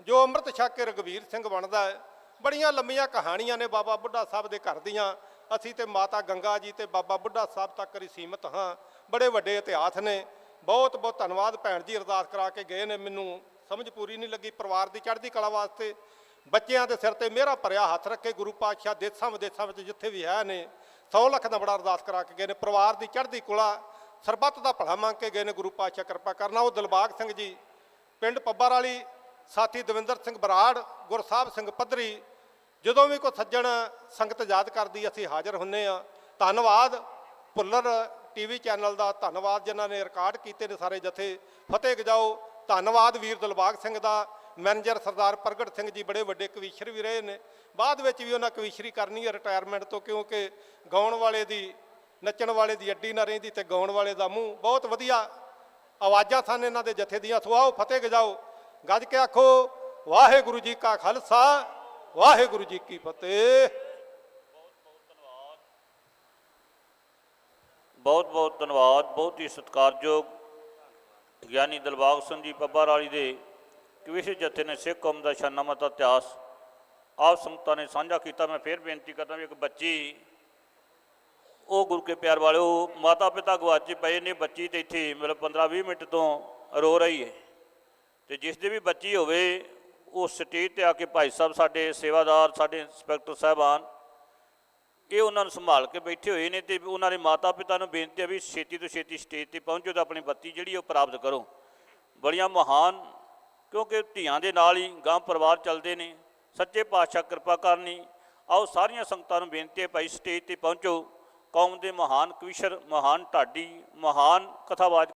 ਜੋ ਅੰਮ੍ਰਿਤ ਛਕ ਕੇ ਰਗਵੀਰ ਸਿੰਘ ਬਣਦਾ ਹੈ। ਬੜੀਆਂ ਲੰਮੀਆਂ ਕਹਾਣੀਆਂ ਨੇ ਬਾਬਾ ਬੁੱਢਾ ਸਾਹਿਬ ਦੇ ਘਰ ਦੀਆਂ। ਅਸੀਂ ਤੇ ਮਾਤਾ ਗੰਗਾ ਜੀ ਤੇ ਬਾਬਾ ਬੁੱਢਾ ਸਾਹਿਬ ਤੱਕ ਹੀ ਸੀਮਤ ਹਾਂ। ਬੜੇ ਵੱਡੇ ਇਤਿਹਾਸ ਨੇ। ਬਹੁਤ ਬਹੁਤ ਧੰਨਵਾਦ ਭੈਣ ਜੀ, ਅਰਦਾਸ ਕਰਾ ਕੇ ਗਏ ਨੇ। ਮੈਨੂੰ ਸਮਝ ਪੂਰੀ ਨਹੀਂ ਲੱਗੀ ਪਰਿਵਾਰ ਦੀ ਚੜ੍ਹਦੀ ਕਲਾ ਵਾਸਤੇ। ਬੱਚਿਆਂ ਦੇ ਸਿਰ ਤੇ ਮੇਰਾ ਭਰਿਆ ਹੱਥ ਰੱਖੇ ਗੁਰੂ ਪਾਤਸ਼ਾਹ ਦੇਸਾਂ ਵਿਦੇਸਾਂ ਵਿੱਚ ਜਿੱਥੇ ਵੀ ਹੈ ਨੇ 100 ਲੱਖ ਦਾ ਬੜਾ ਅਰਦਾਸ ਕਰਾ ਕੇ ਗਏ ਨੇ, ਪਰਿਵਾਰ ਦੀ ਚੜ੍ਹਦੀ ਕਲਾ, ਸਰਬੱਤ ਦਾ ਭਲਾ ਮੰਗ ਕੇ ਗਏ ਨੇ ਗੁਰੂ ਪਾਤਸ਼ਾਹ ਕਿਰਪਾ ਕਰਨਾ। ਉਹ ਦਿਲਬਾਗ ਸਿੰਘ ਜੀ, ਪਿੰਡ ਪੱਬਰ ਵਾਲੀ ਸਾਥੀ ਦਵਿੰਦਰ ਸਿੰਘ ਬਰਾੜ, ਗੁਰਸਾਹਿਬ ਸਿੰਘ ਪੱਧਰੀ, ਜਦੋਂ ਵੀ ਕੋਈ ਸੱਜਣ ਸੰਗਤ ਯਾਦ ਕਰਦੀ, ਅਸੀਂ ਹਾਜ਼ਰ ਹੁੰਨੇ ਆ। ਧੰਨਵਾਦ ਭੁੱਲਰ ਟੀਵੀ ਚੈਨਲ ਦਾ, ਧੰਨਵਾਦ ਜਿਨ੍ਹਾਂ ਨੇ ਰਿਕਾਰਡ ਕੀਤੇ ਨੇ ਸਾਰੇ ਜਥੇ। ਫਤਿਹ ਗਜਾਓ, ਧੰਨਵਾਦ ਵੀਰ ਦਿਲਬਾਗ ਸਿੰਘ ਦਾ। ਮੈਨੇਜਰ ਸਰਦਾਰ ਪ੍ਰਗਟ ਸਿੰਘ ਜੀ ਬੜੇ ਵੱਡੇ ਕਵੀਸ਼ਰ ਵੀ ਰਹੇ ਨੇ। ਬਾਅਦ ਵਿੱਚ ਵੀ ਉਹਨਾਂ ਕਵੀਸ਼ਰੀ ਕਰਨੀ ਹੈ ਰਿਟਾਇਰਮੈਂਟ ਤੋਂ, ਕਿਉਂਕਿ ਗਾਉਣ ਵਾਲੇ ਦੀ, ਨੱਚਣ ਵਾਲੇ ਦੀ ਅੱਡੀ ਨਾ ਰਹਿੰਦੀ ਤੇ ਗਾਉਣ ਵਾਲੇ ਦਾ ਮੂੰਹ ਬਹੁਤ ਵਧੀਆ ਆਵਾਜ਼ਾਂ ਸਨ ਇਹਨਾਂ ਦੇ ਜਥੇ ਦੀਆਂ। ਸੋ ਫਤਿਹ ਗਜਾਓ। ਗੱਜ ਕੇ ਆਖੋ, ਵਾਹਿਗੁਰੂ ਜੀ ਕਾ ਖਾਲਸਾ, ਵਾਹਿਗੁਰੂ ਜੀ ਕੀ ਫਤਿਹ। ਬਹੁਤ ਬਹੁਤ ਧੰਨਵਾਦ, ਬਹੁਤ ਹੀ ਸਤਿਕਾਰਯੋਗ ਗਿਆਨੀ ਦਿਲਬਾਗ ਸਿੰਘ ਜੀ ਪੱਬਾਰ ਵਾਲੀ ਦੇ ਕਿ ਕਵਿਸ਼ ਜਥੇ ਨੇ ਸਿੱਖ ਕੌਮ ਦਾ ਸ਼ਾਨਾਮਾ ਇਤਿਹਾਸ ਆਪ ਸੰਗਤਾਂ ਨੇ ਸਾਂਝਾ ਕੀਤਾ। ਮੈਂ ਫੇਰ ਬੇਨਤੀ ਕਰਦਾ ਵੀ ਇੱਕ ਬੱਚੀ, ਉਹ ਗੁਰੂ ਕੇ ਪਿਆਰ ਵਾਲਿਓ ਮਾਤਾ ਪਿਤਾ ਗਵਾਚੇ ਪਏ ਨੇ, ਬੱਚੀ ਤੇ ਇੱਥੇ ਮਤਲਬ 15 20 ਮਿੰਟ ਤੋਂ ਰੋ ਰਹੀ ਹੈ। ਤੇ ਜਿਸ ਦੇ ਵੀ ਬੱਚੀ ਹੋਵੇ, ਉਹ ਸਟੇਜ ਤੇ ਆ ਕੇ ਭਾਈ ਸਾਹਿਬ ਸਾਡੇ ਸੇਵਾਦਾਰ, ਸਾਡੇ ਇੰਸਪੈਕਟਰ ਸਾਹਿਬਾਨ, ਇਹ ਉਹਨਾਂ ਨੂੰ ਸੰਭਾਲ ਕੇ ਬੈਠੇ ਹੋਏ ਨੇ ਤੇ ਉਹਨਾਂ ਦੇ ਮਾਤਾ ਪਿਤਾ ਨੂੰ ਬੇਨਤੀ ਹੈ ਵੀ ਛੇਤੀ ਤੋਂ ਛੇਤੀ ਸਟੇਜ ਤੇ ਪਹੁੰਚੋ ਤੇ ਆਪਣੀ ਬੱਤੀ ਜਿਹੜੀ ਉਹ ਪ੍ਰਾਪਤ ਕਰੋ। ਬੜੀਆਂ ਮਹਾਨ ਕਿਉਂਕਿ ਧੀਆਂ ਦੇ ਨਾਲ ਹੀ ਗਾਂ ਪਰਿਵਾਰ ਚੱਲਦੇ ਨੇ, ਸੱਚੇ ਪਾਤਸ਼ਾਹ ਕਿਰਪਾ ਕਰਨੀ। ਆਓ ਸਾਰੀਆਂ ਸੰਗਤਾਂ ਨੂੰ ਬੇਨਤੀ ਹੈ ਭਾਈ ਸਟੇਜ ਤੇ ਪਹੁੰਚੋ। ਕੌਮ ਦੇ ਮਹਾਨ ਕਵੀਸ਼ਰ, ਮਹਾਨ ਢਾਡੀ, ਮਹਾਨ ਕਥਾਵਾਚਕ